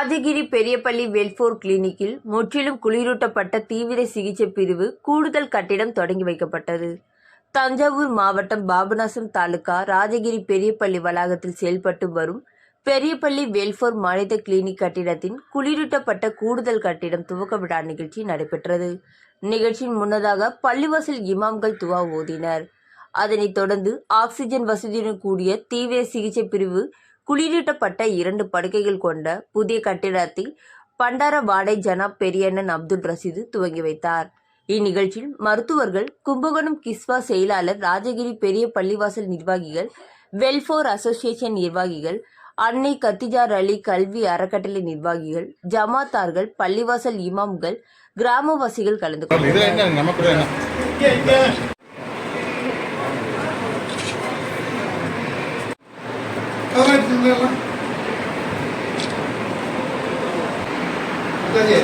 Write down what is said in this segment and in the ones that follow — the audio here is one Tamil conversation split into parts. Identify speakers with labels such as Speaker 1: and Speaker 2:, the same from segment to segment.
Speaker 1: ராஜகிரி பெரியபள்ளி வெல்ஃபோர் கிளினிக்கில் முற்றிலும் குளிரூட்டப்பட்ட தீவிர சிகிச்சை பிரிவு கூடுதல் கட்டிடம் தொடங்கி வைக்கப்பட்டது. தஞ்சாவூர் மாவட்டம் பாபநாசம் தாலுகா ராஜகிரி பெரியபள்ளி வளாகத்தில் செயல்பட்டு வரும் பெரியபள்ளி வெல்ஃபோர் மனித கிளினிக் கட்டிடத்தின் குளிரூட்டப்பட்ட கூடுதல் கட்டிடம் துவக்க விழா நிகழ்ச்சி நடைபெற்றது. நிகழ்ச்சியின் முன்னதாக பள்ளிவாசல் இமாம்கள் துவா ஓதினர். அதனைத் தொடர்ந்து ஆக்சிஜன் வசதியுடன் கூடிய தீவிர சிகிச்சை பிரிவு குளிரூட்டப்பட்ட இரண்டு படுக்கைகள் கொண்ட புதிய கட்டிடத்தை பண்டாரவாடை ஜனாப் பெரியண்ணன் அப்துல் ரசீது துவங்கி வைத்தார். இந்நிகழ்ச்சியில் மருத்துவர்கள் கும்பகோணம் கிஸ்வா செயலாளர் ராஜகிரி பெரிய பள்ளிவாசல் நிர்வாகிகள் வெல்ஃபோர் அசோசியேஷன் நிர்வாகிகள் அன்னை கத்திஜார் அலி கல்வி அறக்கட்டளை நிர்வாகிகள் ஜமாத்தார்கள் பள்ளிவாசல் இமாம்கள் கிராமவாசிகள் கலந்து கொண்டனர்.
Speaker 2: என்ன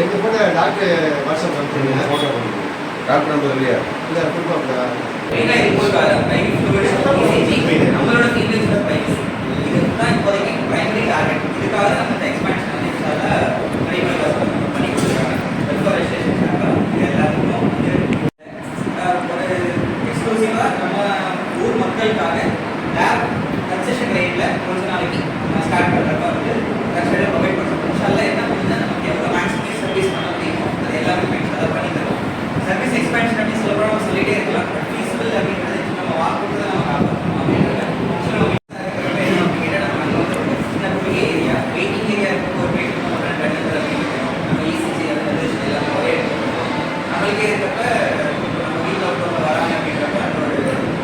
Speaker 3: ரெண்டு டாக்டர் வாட்ஸ்அப் அனுப்பிச்சுடுங்க
Speaker 2: போட்டோ டாக்டர் நம்பர் இல்லையா?
Speaker 3: இல்லை
Speaker 4: இசிஜி நம்மளோட ஃபீல்ட்ஸ் பிரைமரி இதுதான் இப்போதைக்கு பிரைமரி டார்கெட் இதுக்காக நம்ம எக்ஸ்பான்ஷன் வந்து பண்ணி ஒரு எக்ஸ்க்ளூசிவாக நம்ம ஊர் மக்களுக்காக லேப் கன்செஷன் ரேட்டில் எக்ஸ்பேன்ஷன் அப்படின்னு சொல்கிறோம் நம்ம சொல்லிட்டே இருக்கலாம். பட் ஃபீஸிபிள் அப்படின்றது நம்ம வாக்குறது நம்ம காப்பாற்றணும் அப்படின்றது நம்மளுக்கே இருக்கப்ப நம்ம வீட்டில் ஒருத்தவங்க வராங்க அப்படின்றப்ப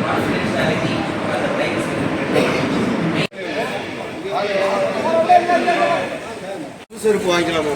Speaker 4: கான்ஃபிடென்ஷியாலிட்டி அந்த
Speaker 2: செருப்பு வாங்கிக்கலாமா